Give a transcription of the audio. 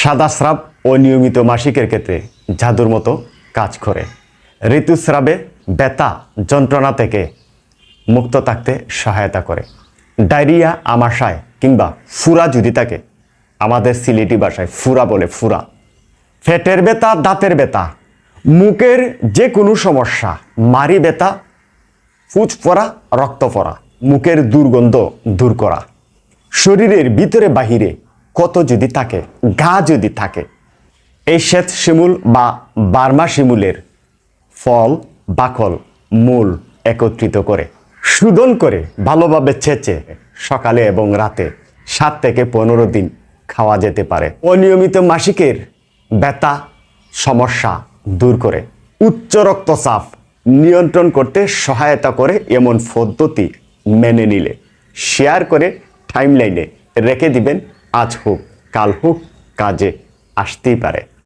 সাদা ও নিয়মিত মাসিকের ক্ষেত্রে জাদুর মতো কাজ করে। ঋতুস্রাবে ব্যথা যন্ত্রণা থেকে মুক্ত থাকতে সহায়তা করে। ডায়রিয়া, আমাশায় কিংবা ফুরা যদি থাকে, আমাদের সিলেটি ভাষায় ফুরা বলে ফুরা। ফেটের ব্যথা, দাঁতের ব্যথা, মুখের যে কোনো সমস্যা মারি ব্যথা, ফুচ পড়া রক্ত পড়া মুখের দুর্গন্ধ দূর করা। শরীরের ভিতরে বাহিরে কত যদি থাকে, গা যদি থাকে, এই শ্বেত শিমুল বা বার্মা শিমুলের ফল, বাকল, মূল একত্রিত করে শোধন করে ভালোভাবে ছেঁচে সকালে এবং রাতে সাত থেকে পনেরো দিন খাওয়া যেতে পারে। অনিয়মিত মাসিকের ব্যথা, সমস্যা দূর করে, উচ্চ রক্তচাপ নিয়ন্ত্রণ করতে সহায়তা করে এমন পদ্ধতি মেনে নিলে। শেয়ার করে টাইমলাইনে রেখে দিবেন আজ হোক কাল হোক কাজে আসতেই পারে।